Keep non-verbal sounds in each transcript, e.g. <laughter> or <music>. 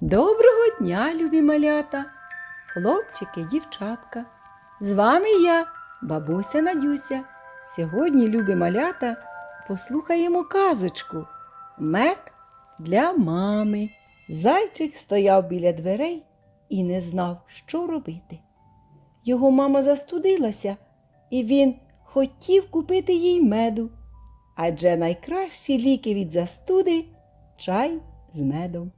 Доброго дня, любі малята, хлопчики, дівчатка. З вами я, бабуся Надюся. Сьогодні, любі малята, послухаємо казочку Мед для мами. Зайчик стояв біля дверей і не знав, що робити. Його мама застудилася, і він хотів купити їй меду. Адже найкращі ліки від застуди чай з медом.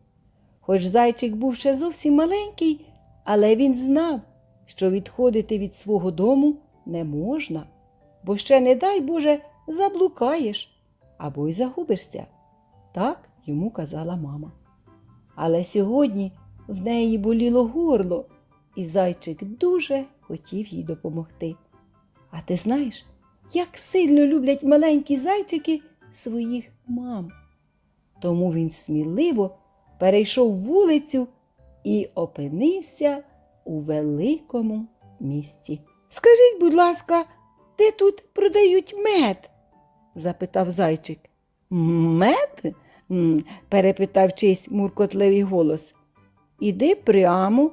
Хоч зайчик був ще зовсім маленький, але він знав, що відходити від свого дому не можна, бо ще, не дай Боже, заблукаєш або й загубишся. Так йому казала мама. Але сьогодні в неї боліло горло, і зайчик дуже хотів їй допомогти. А ти знаєш, як сильно люблять маленькі зайчики своїх мам. Тому він сміливо перейшов вулицю і опинився у великому місті. Скажіть, будь ласка, де тут продають мед? запитав зайчик. Мед? Перепитав чийсь муркотливий голос. Іди прямо,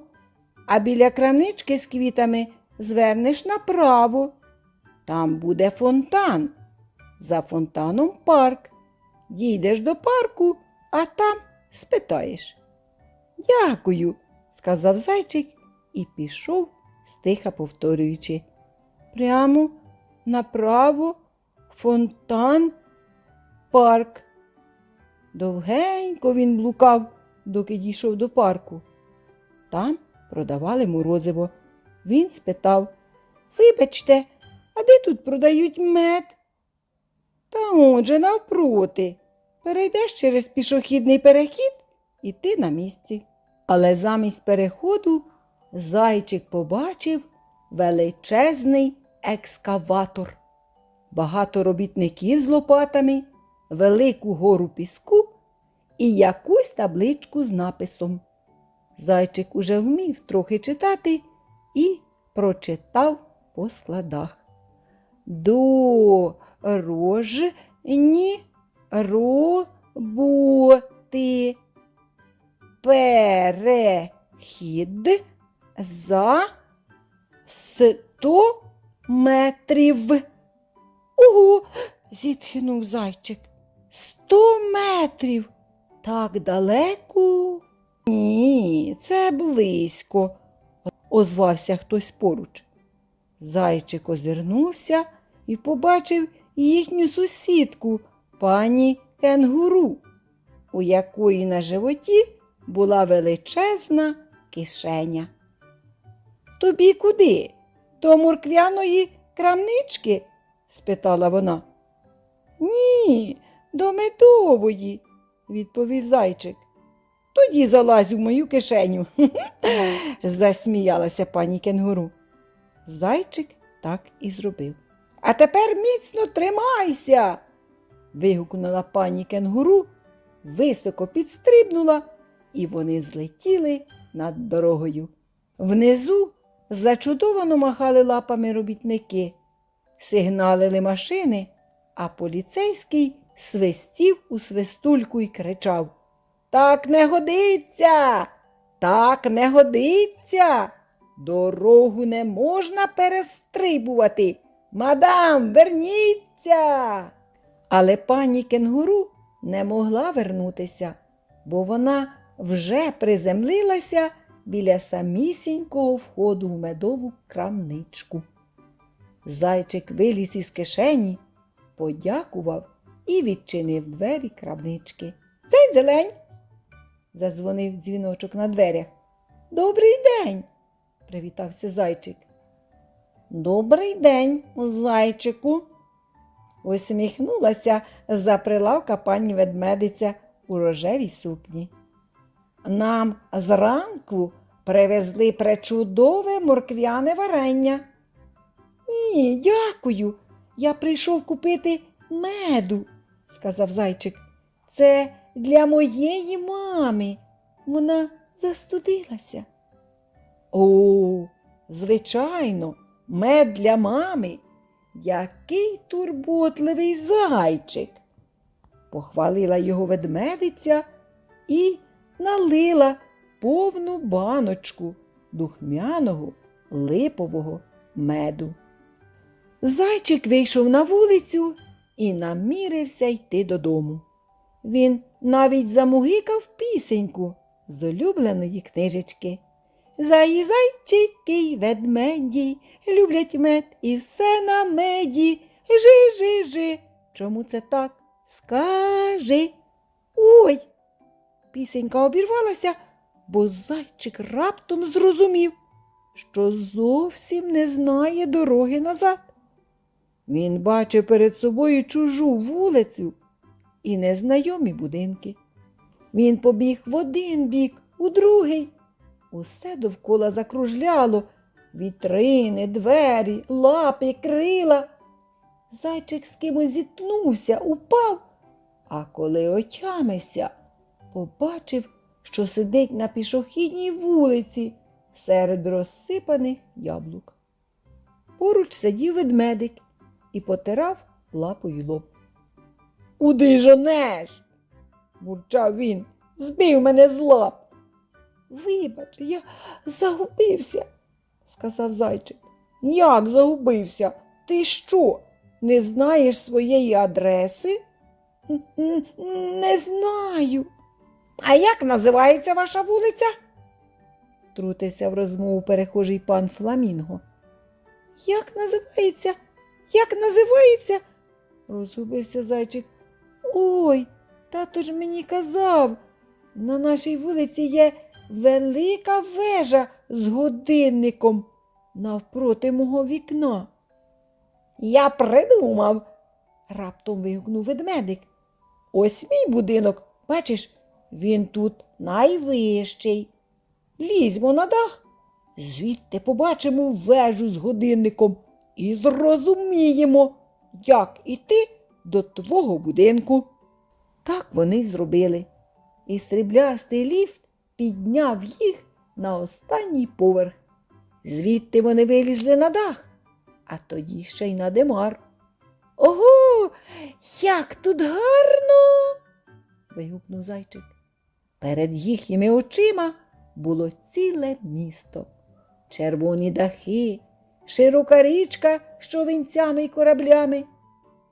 а біля крамнички з квітами звернеш направо. Там буде фонтан. За фонтаном парк. Дійдеш до парку, а там спитаєш. Дякую, сказав зайчик і пішов, стиха повторюючи. Прямо направо, фонтан, парк. Довгенько він блукав, доки дійшов до парку. Там продавали морозиво. Він спитав Вибачте, а де тут продають мед? Та отже навпроти. Перейдеш через пішохідний перехід і ти на місці. Але замість переходу зайчик побачив величезний екскаватор, багато робітників з лопатами, велику гору піску і якусь табличку з написом. Зайчик уже вмів трохи читати і прочитав по складах. Дорожні роботи. Перехід за сто метрів. Ого, зітхнув зайчик. Сто метрів. Так далеко? Ні, це близько, озвався хтось поруч. Зайчик озирнувся і побачив їхню сусідку, пані кенгуру, у якої на животі була величезна кишеня. Тобі куди? До морквяної крамнички? спитала вона. Ні, до медової, відповів зайчик. Тоді залазь у мою кишеню, <laughs> засміялася пані кенгуру. Зайчик так і зробив. А тепер міцно тримайся. Вигукнула пані кенгуру, високо підстрибнула, і вони злетіли над дорогою. Внизу зачудовано махали лапами робітники, сигналили машини, а поліцейський свистів у свистульку і кричав Так не годиться, так не годиться. Дорогу не можна перестрибувати. Мадам, верніться. Але пані кенгуру не могла вернутися, бо вона вже приземлилася біля самісінького входу в медову крамничку. Зайчик виліз із кишені, подякував і відчинив двері крамнички. Цей зелень. задзвонив дзвіночок на дверях. Добрий день, привітався зайчик. Добрий день, зайчику, усміхнулася за прилавка пані ведмедиця у рожевій сукні. Нам зранку привезли пречудове морквяне варення. Ні, дякую. Я прийшов купити меду, сказав зайчик. Це для моєї мами. Вона застудилася. О, звичайно, мед для мами. Який турботливий зайчик. Похвалила його ведмедиця і налила повну баночку духмяного липового меду. Зайчик вийшов на вулицю і намірився йти додому. Він навіть замугикав пісеньку з улюбленої книжечки. Заї зайчики й ведмеді люблять мед і все на меді. Жи, жи, жи. Чому це так? Скажи. Ой. Пісенька обірвалася, бо зайчик раптом зрозумів, що зовсім не знає дороги назад. Він бачив перед собою чужу вулицю і незнайомі будинки. Він побіг в один бік, у другий. Усе довкола закружляло вітрини, двері, лапи, крила. Зайчик з кимось зіткнувся, упав, а коли отямився, побачив, що сидить на пішохідній вулиці серед розсипаних яблук. Поруч сидів ведмедик і потирав лапою лоб. Куди жонеш? бурчав він. Збив мене з лап. Вибач, я загубився, сказав зайчик. Як загубився? Ти що? Не знаєш своєї адреси? «М, м, Не знаю. А як називається ваша вулиця? Трутився в розмову перехожий пан Фламінго. Як називається? Як називається? розгубився зайчик. Ой, тато ж мені казав. На нашій вулиці є велика вежа з годинником навпроти мого вікна. Я придумав, раптом вигукнув ведмедик. Ось мій будинок, бачиш, він тут найвищий. Лізьмо на дах, звідти побачимо вежу з годинником і зрозуміємо, як іти до твого будинку. Так вони й зробили. І сріблястий ліфт підняв їх на останній поверх. Звідти вони вилізли на дах, а тоді ще й на димар. Ого, як тут гарно. вигукнув зайчик. Перед їхніми очима було ціле місто, червоні дахи, широка річка з човенцями й кораблями,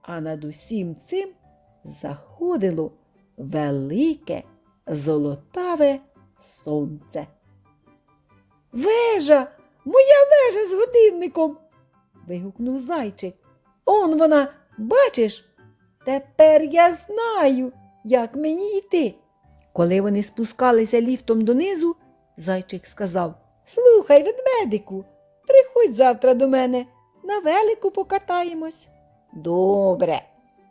а над усім цим заходило велике золотаве сонце. Вежа, моя вежа з годинником. вигукнув зайчик. Он вона, бачиш? Тепер я знаю, як мені йти. Коли вони спускалися ліфтом донизу, зайчик сказав Слухай, ведмедику, приходь завтра до мене, на велику покатаємось. Добре,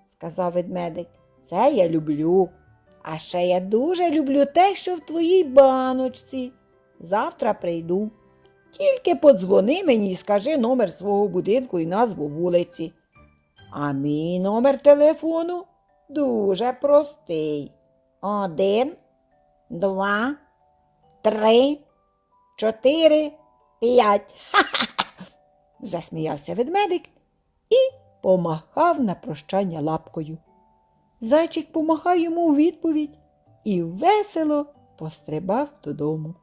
сказав ведмедик, це я люблю. А ще я дуже люблю те, що в твоїй баночці. Завтра прийду. Тільки подзвони мені і скажи номер свого будинку і назву вулиці. А мій номер телефону дуже простий. Один, два, три, чотири, п'ять. Ха-ха-ха. <laughs> засміявся ведмедик і помахав на прощання лапкою. Зайчик помахав йому у відповідь і весело пострибав додому.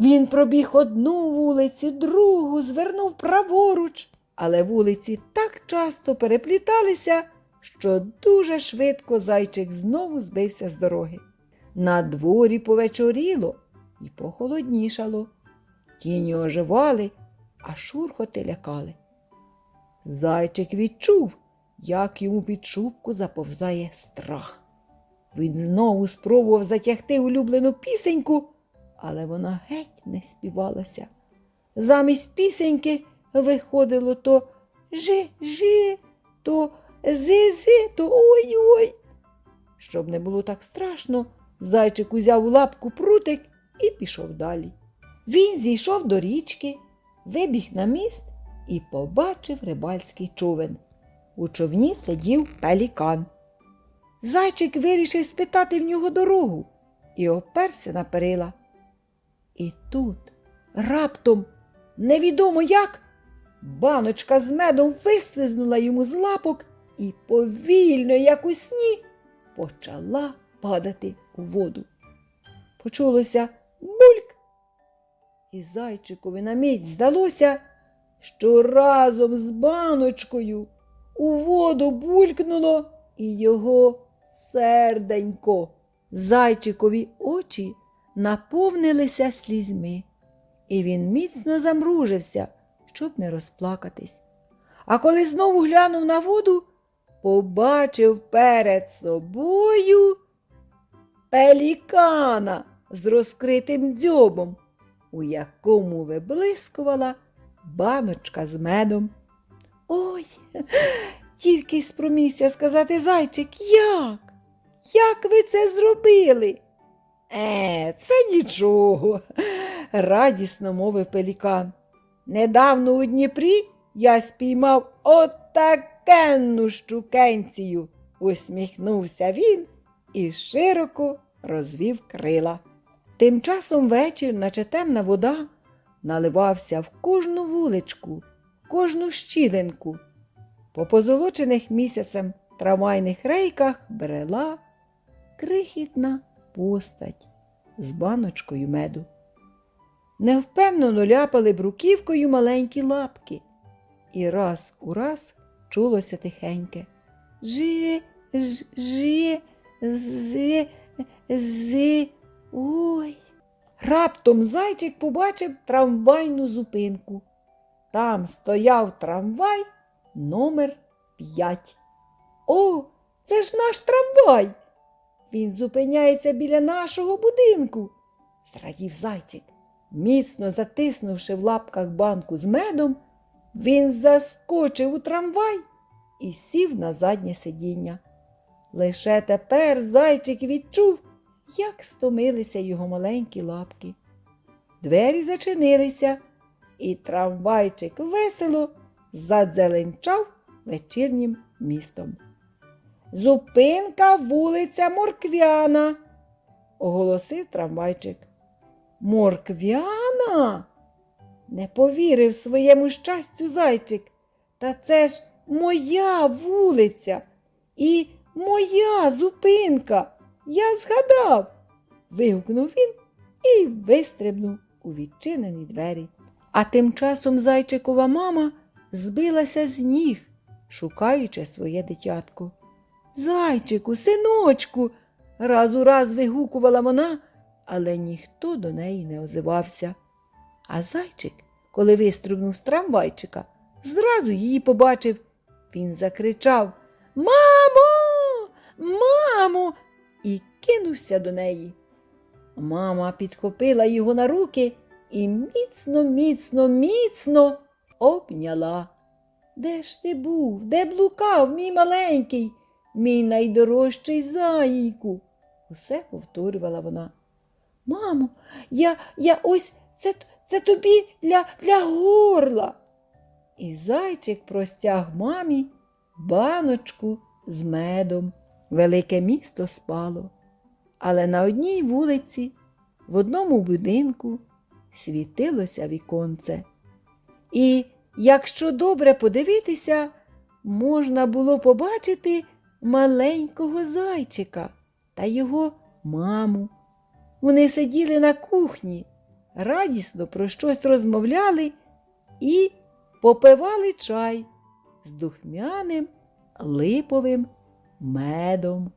Він пробіг одну вулицю, другу, звернув праворуч, але вулиці так часто перепліталися, що дуже швидко зайчик знову збився з дороги. На дворі повечоріло і похолоднішало. Тіні оживали, а шурхоти лякали. Зайчик відчув, як йому під шубку заповзає страх. Він знову спробував затягти улюблену пісеньку, але вона геть не співалася. Замість пісеньки виходило то жи-жи, то зи-зи, то ой-ой. Щоб не було так страшно, зайчик узяв у лапку прутик і пішов далі. Він зійшов до річки, вибіг на міст і побачив рибальський човен. У човні сидів пелікан. Зайчик вирішив спитати в нього дорогу і оперся на перила. І тут раптом, невідомо як, баночка з медом вислизнула йому з лапок і повільно, як у сні, почала падати у воду. Почулося бульк, І зайчикові на мить здалося, що разом з баночкою у воду булькнуло і його серденько. Зайчикові очі наповнилися слізьми, і він міцно замружився, щоб не розплакатись. А коли знову глянув на воду, побачив перед собою пелікана з розкритим дзьобом, у якому виблискувала баночка з медом. Ой, тільки спромігся сказати зайчик, як? Як ви це зробили? Е, це нічого, радісно мовив пелікан. Недавно у Дніпрі я спіймав отакенну щукенцію, усміхнувся він і широко розвів крила. Тим часом вечір, наче темна вода, наливався в кожну вуличку, кожну щілинку. По позолочених місяцем трамвайних рейках брела крихітна постать з баночкою меду. Невпевнено ляпали бруківкою маленькі лапки, і раз у раз чулося тихеньке Жи, ж, жи, зи, зи, ой. Раптом зайчик побачив трамвайну зупинку. Там стояв трамвай номер 5. О, це ж наш трамвай. Він зупиняється біля нашого будинку, зрадів зайчик. Міцно затиснувши в лапках банку з медом, він заскочив у трамвай і сів на заднє сидіння. Лише тепер зайчик відчув, як стомилися його маленькі лапки. Двері зачинилися, і трамвайчик весело задзеленчав вечірнім містом. Зупинка вулиця Морквяна, оголосив трамвайчик. Морквяна? Не повірив своєму щастю зайчик. Та це ж моя вулиця і моя зупинка. Я згадав. вигукнув він і вистрибнув у відчинені двері. А тим часом зайчикова мама збилася з ніг, шукаючи своє дитятко. Зайчику, синочку, раз у раз вигукувала вона, але ніхто до неї не озивався. А зайчик, коли вистрибнув з трамвайчика, зразу її побачив. Він закричав Мамо, мамо, і кинувся до неї. Мама підхопила його на руки і міцно, міцно, міцно обняла. Де ж ти був? Де блукав, мій маленький, мій найдорожчий заїньку? Усе повторювала вона. Мамо, я я ось це це тобі для, для горла. І зайчик простяг мамі баночку з медом. Велике місто спало, але на одній вулиці, в одному будинку, світилося віконце. І, якщо добре подивитися, можна було побачити маленького зайчика та його маму. Вони сиділи на кухні, радісно про щось розмовляли і попивали чай з духмяним липовим медом.